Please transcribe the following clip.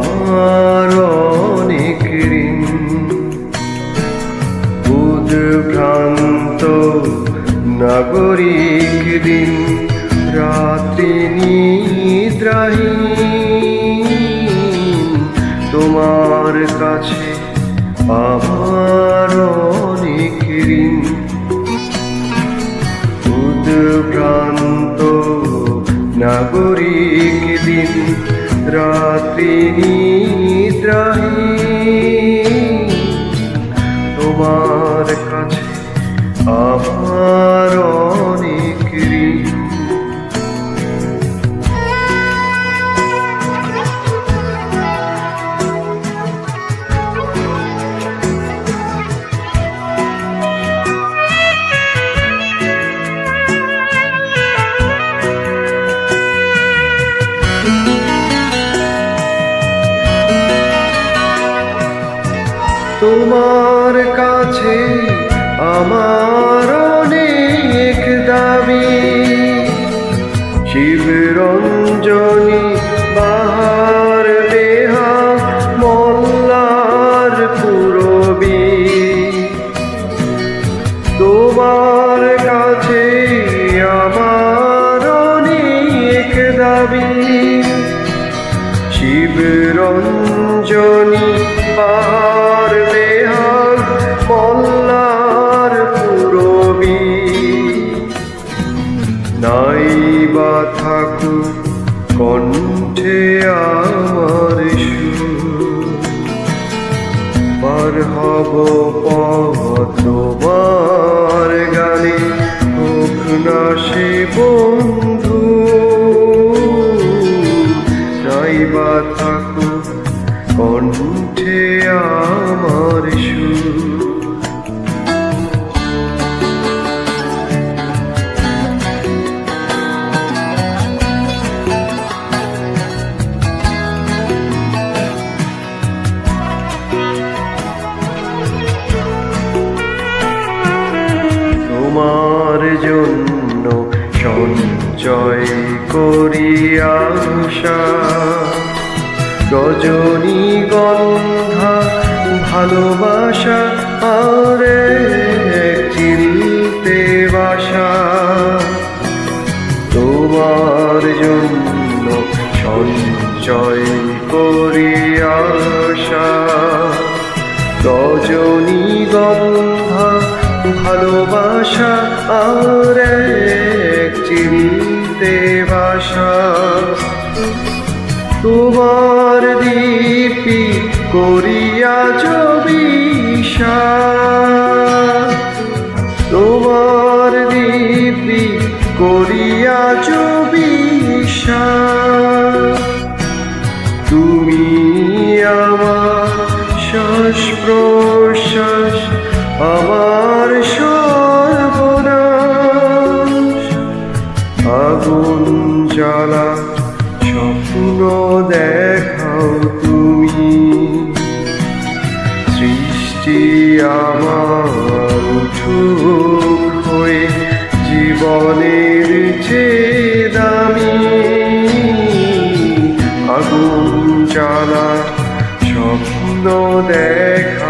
আমার অনেক নাগরিক দিন রাত্রি নিদ্রাহীন। তোমার কাছে আমার অনেক ঋণ। উদ্ভ্রান্ত নাগরিক দিন রাত্রি নিদ্রাহী তোমার তোমার কাছে আমার অনেক দাবি। শিবরঞ্জনী, বাহার দেহা মল্লার পুরবী। তোমার কাছে আমার অনেক দাবি। শিবরঞ্জনী পাহাড় কণ্ঠে আমার পার হব পথ তোমার গানে হোক না সে সঞ্চয় করি আশা। রজনী গন্ধা, ভালোবাসা, আর চিনতে বাসা। তোমার জন্য সঞ্চয় করি আশা। রজনী গন্ধা, ভালোবাসা, আর চিনতে বাসা। তোমার দীপি করিয়া জবিষা তোমার দীপি করিয়া জবিষা তুমি আমার শ্বাস প্রশ্বাস, আমার সৃষ্টি আমার উঠুক হয়ে জীবনের যে দামি আগুন জ্বালা স্বপ্ন দেখাও